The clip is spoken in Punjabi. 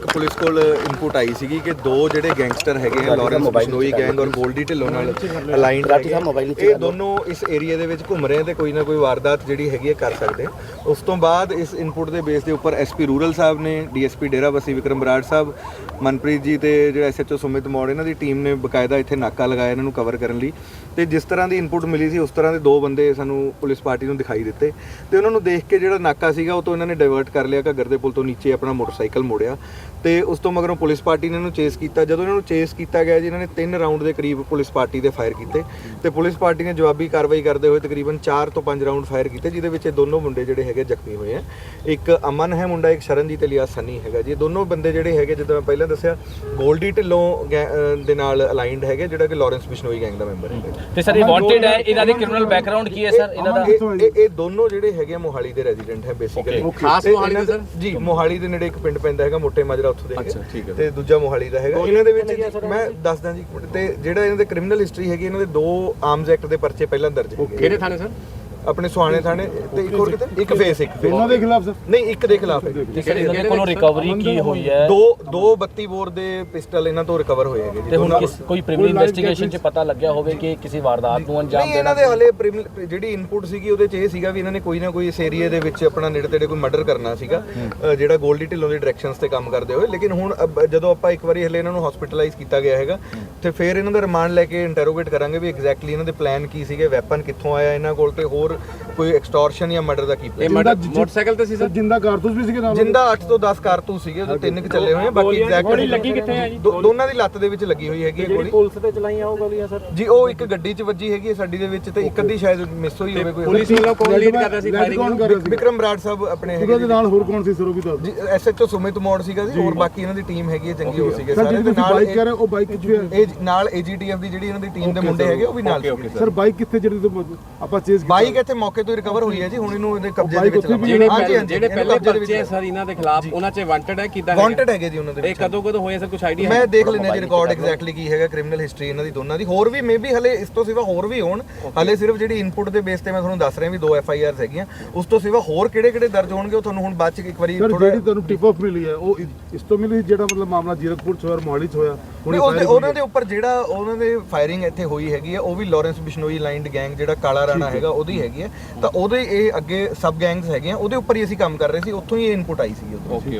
ਇੱਕ ਪੁਲਿਸ ਕੋਲ ਇਨਪੁਟ ਆਈ ਸੀਗੀ ਕਿ ਦੋ ਜਿਹੜੇ ਗੈਂਗਸਟਰ ਹੈਗੇ ਆ ਲਾਰੈਂਸ ਬਿਸ਼ਨੋਈ ਗੈਂਗ ਔਰ ਗੋਲਡੀ ਢਿੱਲੋਂ ਨਾਲ ਅਲਾਈਨਡ ਇਹ ਦੋਨੋਂ ਇਸ ਏਰੀਆ ਦੇ ਵਿੱਚ ਘੁੰਮ ਰਹੇ ਤੇ ਕੋਈ ਨਾ ਕੋਈ ਵਾਰਦਾਤ ਜਿਹੜੀ ਹੈਗੀ ਹੈ ਕਰ ਸਕਦੇ। ਉਸ ਤੋਂ ਬਾਅਦ ਇਸ ਇਨਪੁਟ ਦੇ ਬੇਸ ਦੇ ਉੱਪਰ ਐਸਪੀ ਰੂਰਲ ਸਾਹਿਬ ਨੇ ਡੀਐਸਪੀ ਡੇਰਾਬੱਸੀ ਵਿਕਰਮ ਬਰਾੜ ਸਾਹਿਬ ਮਨਪ੍ਰੀਤ ਜੀ ਤੇ ਜਿਹੜਾ ਐਸਐਚਓ ਸੁਮਿਤ ਮੌੜ, ਇਹਨਾਂ ਦੀ ਟੀਮ ਨੇ ਬਕਾਇਦਾ ਇੱਥੇ ਨਾਕਾ ਲਗਾਇਆ ਇਹਨਾਂ ਨੂੰ ਕਵਰ ਕਰਨ ਲਈ। ਤੇ ਜਿਸ ਤਰ੍ਹਾਂ ਦੀ ਇਨਪੁਟ ਮਿਲੀ ਸੀ, ਉਸ ਤਰ੍ਹਾਂ ਦੇ ਦੋ ਬੰਦੇ ਸਾਨੂੰ ਪੁਲਿਸ ਪਾਰਟੀ ਨੂੰ ਦਿਖਾਈ ਦਿੱਤੇ। ਤੇ ਉਹਨਾਂ ਨੂੰ ਦੇਖ ਕੇ ਜਿਹੜਾ ਨਾਕਾ ਸੀਗਾ, ਉਹ ਤੋਂ ਇਹਨਾਂ ਨੇ ਡਾਇਵਰਟ ਕਰ ਲਿਆ ਘੱਗਰ ਦੇ ਪੁਲ ਤੋਂ ਨੀਚੇ ਆਪਣਾ ਮੋਟਰਸਾਈਕਲ ਮੋੜਿਆ। ਤੇ ਉਸ ਤੋਂ ਮਗਰੋਂ ਪੁਲਿਸ ਪਾਰਟੀ ਨੇ ਇਹਨੂੰ ਚੇਸ ਕੀਤਾ। ਜਦੋਂ ਇਹਨਾਂ ਨੂੰ ਚੇਸ ਕੀਤਾ ਗਿਆ ਜੀ, ਇਹਨਾਂ ਨੇ ਤਿੰਨ ਰਾਉਂਡ ਦੇ ਕਰੀਬ ਪੁਲਿਸ ਪਾਰਟੀ ਦੇ ਫਾਇਰ ਕੀਤੇ। ਤੇ ਪੁਲਿਸ ਪਾਰਟੀ ਨੇ ਜਵਾਬੀ ਕਾਰਵਾਈ ਕਰਦੇ ਹੋਏ ਤਕਰੀਬਨ 4 ਤੋਂ 5 ਰਾਉਂਡ ਫਾਇਰ ਕੀਤੇ, ਜਿਹਦੇ ਵਿੱਚ ਇਹ ਦੋਨੋਂ ਮੁੰਡੇ ਜਿਹੜੇ ਹੈਗੇ ਜ਼ਖਮੀ ਹੋਏ ਆ। ਇੱਕ ਅਮਨ ਹੈ ਮੁੰਡਾ, ਇੱਕ ਸ਼ਰਨਜੀਤ ਇਲੀਆ ਸਨੀ ਹੈਗਾ ਜੀ। ਇਹ ਦੋਨੋਂ ਬੰਦੇ ਜਿਹੜੇ ਹੈਗੇ ਜਿੱਦਾਂ ਮੈਂ ਪਹਿਲਾਂ ਦੱਸਿਆ ਗੋਲਡੀ ਢਿੱਲੋਂ ਗੈ- ਅਹ ਦੇ ਨਾਲ ਅਲਾਈਨਡ ਹੈਗੇ ਜਿਹੜਾ ਕਿ ਲਾਰੈਂਸ ਬਿਸ਼ਨੋਈ ਗੈਂਗ ਦਾ ਮੈਂਬਰ ਹੈਗਾ। ਤੇ ਸਰ ਇਹ ਵਾਂਟਡ ਹੈ ਇਹਨਾਂ ਦੇ ਕ੍ਰਿਮੀਨਲ ਬੈਕਗ੍ਰਾਉਂਡ ਕੀ ਹੈ ਸਰ ਇਹਨਾਂ ਦਾ? ਇਹ ਇਹ- ਇਹ ਦੋਨੋਂ ਜਿਹੜੇ ਹੈਗੇ ਆ ਮੋਹਾਲੀ ਦੇ ਰੈਜ਼ੀਡੈਂਟ ਹੈ ਬੇਸਿਕਲੀ ਖਾਸ ਮੋਹਾਲੀ ਦੇ ਸਰ? ਜੀ ਮੋਹਾਲੀ ਦੇ ਨੇੜੇ ਇੱਕ ਪਿੰਡ ਪੈਂਦਾ ਹੈਗਾ ਮੋਟੇ ਮਾਜਰਾ ਉੱਥੋਂ ਦੇ ਅੱਛਾ ਠੀਕ ਹੈ। ਤੇ ਦੂਜਾ ਮੋਹਾਲੀ ਦਾ ਹੈਗਾ। ਇਹਨਾਂ ਦੇ ਵਿੱਚ ਮੈਂ ਦੱਸਦਾ ਜੀ ਇੱਕ ਮਿੰਟ। ਤੇ ਜਿਹੜਾ ਇਹਨਾਂ ਦੇ ਕ੍ਰਿਮੀਨਲ ਹਿਸਟਰੀ ਹੈਗੀ ਇਹਨਾਂ ਦੇ ਦੋ ਆਰਮਸ ਐਕਟ ਦੇ ਪਰਚੇ ਪਹਿਲਾਂ ਦਰਜ ਹੈਗੇ। ਕਿਹੜੇ ਥਾਣੇ ਸਰ? ਆਪਣੇ ਸੁਹਾਣੇ ਥਾਣੇ ਤੇ ਇੱਕ ਹੋਰ ਕਿਤੇ? ਇੱਕ ਫੇਸ ਇੱਕ ਫੇਸ ਉਹਨਾਂ ਦੇ ਖਿਲਾਫ ਸਰ। ਨਹੀਂ ਇੱਕ ਦੇ ਖਿਲਾਫ ਹੈ। ਤੇ ਸਰ ਇਹਨਾਂ ਦੇ ਕੋਲੋਂ ਰਿਕਵਰੀ ਕੀ ਹੋਈ ਹੈ? ਦੋ ਦੋ 32 ਬੋਰ ਦੇ ਪਿਸਟਲ ਇਹਨਾਂ ਤੋਂ ਰਿਕਵਰ ਹੋਏ ਹੈਗੇ ਜੀ। ਤੇ ਹੁਣ ਦੋਨਾਂ- ਕਿਸ ਕੋਈ ਪ੍ਰੀਮੀਨਰੀ ਇਨਵੈਸਟੀਗੇਸ਼ਨ ਚ ਪਤਾ ਲੱਗਿਆ ਹੋਵੇ ਕਿ ਕਿਸੇ ਵਾਰਦਾਤ ਨੂੰ ਅੰਜਾਮ ਨਹੀਂ ਇਹਨਾਂ ਦੇ ਹਲੇ ਜਿਹੜੀ ਇਨਪੁਟ ਸੀਗੀ ਉਹਦੇ ਚ ਇਹ ਸੀਗਾ ਵੀ ਇਹਨਾਂ ਨੇ ਕੋਈ ਨਾ ਕੋਈ ਇਸ ਏਰੀਆ ਦੇ ਵਿੱਚ ਆਪਣਾ ਨੇੜੇ ਤੇੜੇ ਕੋਈ ਮਰਡਰ ਕਰਨਾ ਸੀਗਾ। ਅ, ਜਿਹੜਾ ਗੋਲਡੀ ਢਿੱਲੋਂ ਦੀ ਡਾਇਰੈਕਸ਼ਨਸ ਤੇ ਕੰਮ ਕਰਦੇ ਹੋਏ। ਲੇਕਿਨ ਹੁਣ ਅਬ- ਜਦੋਂ ਆਪਾਂ ਇੱਕ ਵਾਰੀ ਹਲੇ ਇਹਨਾਂ ਨੂੰ ਹਸਪੀਟਲਾਈਜ਼ ਕੀਤਾ ਗਿਆ ਹੈਗਾ ਤੇ ਫਿਰ ਇਹਨਾਂ ਦਾ ਰਿਮਾਂਡ ਲੈ ਕੇ ਇੰਟਰੋਗੇਟ ਕਰਾਂਗੇ ਵੀ ਐਗਜ਼ੈਕਟਲੀ ਇਹਨਾਂ ਦੇ ਪਲਾਨ ਕੀ ਸੀਗੇ ਵੈਪਨ ਕਿੱਥੋਂ ਆਇਆ ਇਹਨਾਂ ਕੋਲ ਤੇ ਹੋਰ ਕੋਈ ਐਕਸਟੋਰਸ਼ਨ ਜਾਂ ਮਰਡਰ ਦਾ ਕੀ plan ਮੋਟਰਸਾਈਕਲ ਤੇ ਸੀ ਸਰ? ਜਿੰਦਾ ਕਾਰਤੂਸ ਵੀ ਸੀਗੇ ਨਾਲ ਜਿੰਦਾ 8 ਤੋਂ 10 ਕਾਰਤੂਸ ਸੀਗੇ ਉਹਦੇ ਤਿੰਨ ਕਿ ਚੱਲੇ ਹੋਏ ਆ ਬਾਕੀ ਗੋਲੀ ਲੱਗੀ ਕਿੱਥੇ ਹੈ ਜੀ? ਦੋਨਾਂ ਦੀ ਲੱਤ ਦੇ ਵਿੱਚ ਲੱਗੀ ਹੋਈ ਹੈਗੀ ਹੈ ਗੋਲੀ। ਪੁਲਿਸ ਤੇ ਚਲਾਈਆਂ ਉਹ ਗੋਲੀਆਂ ਸਰ? ਜੀ ਉਹ ਇੱਕ ਗੱਡੀ 'ਚ ਵੱਜੀ ਹੈਗੀ ਹੈ ਸਾਡੀ ਦੇ ਵਿੱਚ ਤੇ ਇੱਕ ਅੱਧੀ ਸ਼ਾਇਦ ਮਿਸ ਹੋਈ ਹੋਵੇ ਕੋਈ। ਵੱਲੋਂ ਕੌਣ ਲੀਡ ਕਰ ਰਿਹਾ ਸੀ ਫਾਇਰਿੰਗ ਕੌਣ ਕਰ ਰਿਹਾ ਸੀ? ਵਿਕਰਮ ਬਰਾੜ ਸਾਹਿਬ ਆਪਣੇ ਹੈਗੇ ਉਹਦੇ ਨਾਲ ਹੋਰ ਕੌਣ ਸੀ ਸਰ ਉਹ ਵੀ ਦੱਸ ਜੀ ਐਸਐਚਓ ਸੁਮਿਤ ਮੋੜ ਸੀਗਾ ਜੀ ਹੋਰ ਬਾਕੀ ਇਹਨਾਂ ਦੀ ਟੀਮ ਹੈਗੀ ਹੈ ਚੰਗੀ ਹੋ ਸੀਗੇ ਸਰ ਸਾਰੇ ਜਿਹਦੀ ਤੇ ਨਾਲ ਬਾਈਕ ਇਹ- ਕਰ ਰਹੇ ਉਹ ਬਾਈਕ ਕਿੱਥੇ ਹੈ ਇਹ ਨਾਲ ਏਜੀਟੀਐਫ ਦੀ ਜਿਹੜੀ ਇਹਨਾਂ ਦੀ ਟੀਮ ਦੇ ਮੁੰਡੇ ਹੈਗੇ ਉਹ ਵੀ ਨਾਲ ਸੀਗੇ। ਸਰ ਬਾਈਕ ਕਿੱਥੇ ਜਿਹੜੀ ਤੋਂ ਆਪਾਂ ਚੇਸ ਬਾਈਕ ਇੱਥੇ ਮੌਕੇ ਤੋਂ ਰਿਕਵਰ ਹੋਈ ਹੈ ਜੀ ਹੁਣ ਇਹਨੂੰ ਇਹਦੇ ਕਬਜ਼ੇ ਦੇ ਵਿੱਚ ਜਿਹੜੇ ਪਹਿਲੇ ਦੇ ਵਿੱਚ ਪਰਚੇ ਸਰ ਇਹਨਾਂ ਦੇ ਖਿਲਾਫ ਉਹਨਾਂ 'ਚ ਵਾਂਟਡ ਹੈ ਕਿਦਾਂ ਵਾਂਟਡ ਹੈਗੇ? ਜੀ ਉਹਨਾਂ ਦੇ ਇਹ ਕਦੋਂ ਕਦੋਂ ਹੋਏ ਸਰ? ਕੁਝ ਆਈਡੀਆ ਮੈਂ ਦੇਖ ਲੈਣਾ ਜੀ ਰਿਕਾਰਡ ਐਗਜ਼ੈਕਟਲੀ ਕੀ ਹੈਗਾ ਕ੍ਰਿਮੀਨਲ ਹਿਸਟਰੀ ਇਹਨਾਂ ਦੀ ਦੋਨਾਂ ਦੀ। ਹੋਰ ਵੀ ਮੇਬੀ ਹਲੇ ਇਸ ਤੋਂ ਸਿਵਾ ਹੋਰ ਵੀ ਹੋਣ। ਹਲੇ ਸਿਰਫ ਜਿਹੜੀ ਇਨਪੁਟ ਦੇ ਬੇਸ ਤੇ ਮੈਂ ਤੁਹਾਨੂੰ ਦੱਸ ਰਿਹਾ ਵੀ ਦੋ ਐਫ ਆਈ ਆਰਸ ਹੈਗੀਆਂ। ਉਸ ਤੋਂ ਸਿਵਾ ਹੋਰ ਕਿਹੜੇ ਕਿਹੜੇ ਦਰਜ ਹੋਣਗੇ ਉਹ ਤੁਹਾਨੂੰ ਹੁਣ ਬਾਅਦ ਚ ਇੱਕ ਵਾਰੀ ਥੋੜਾ ਜਿਹੜੀ ਤੁਹਾਨੂੰ ਟਿਪ ਆਫ ਮਿਲੀ ਹੈ ਉਹ ਇਸ- ਤੋਂ ਮਿਲੀ ਜਿਹੜਾ ਮਤਲਬ ਮਾਮਲਾ ਜੀਰਕਪੁਰ ਚ ਹੋਇਆ ਮੋਹਾਲੀ ਚ ਹੋਇਆ ਉਹਨਾਂ ਦੇ ਉੱਪਰ ਜਿਹੜਾ ਉਹਨਾਂ ਦੇ ਫਾਇਰਿੰਗ ਇੱਥੇ ਹੋਈ ਹੈਗੀ ਹੈ ਉਹ ਵੀ ਲਾਰੈਂਸ ਬਿਸ਼ਨੋਈ ਲਾਈਨਡ ਗੈਂਗ ਜਿਹੜਾ ਕਾਲਾ ਰਾਣਾ ਹੈਗਾ ਉਹਦੀ ਹੈਗੀ ਹੈ ਤਾਂ ਉਹਦੇ ਇਹ ਅੱਗੇ ਸਬ ਗੈਂਗਸ ਹੈਗੇ ਆ ਉਹਦੇ ਉੱਪਰ ਹੀ ਅਸੀਂ ਕੰਮ ਕਰ ਰਹੇ ਸੀ, ਉੱਥੋਂ ਹੀ ਇਹ ਇਨਪੁਟ ਆਈ ਸੀ। ਉਦੋਂ